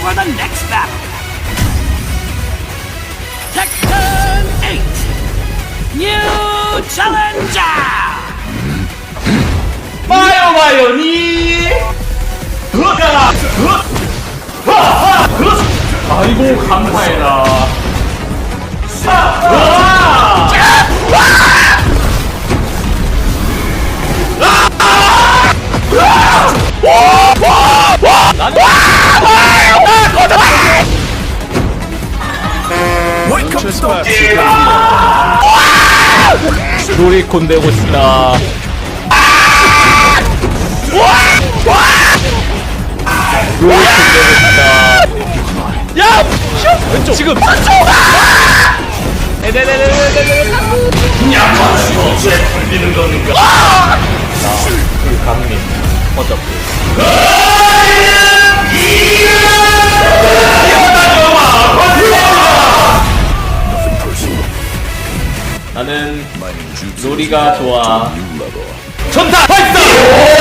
for the next battle. Tekken 8. New Challenger. 마요 마요니 으가 으 하하 으 아이고 감사해라 사 로리콘 되고 싶다 로리콘 되고 싶다 야! 왼쪽 지금 왼쪽! 네네네네네네 야만한 것에 걸리는 겁니까? 나그 강민 어차피 로리가 좋아 전타 파이터!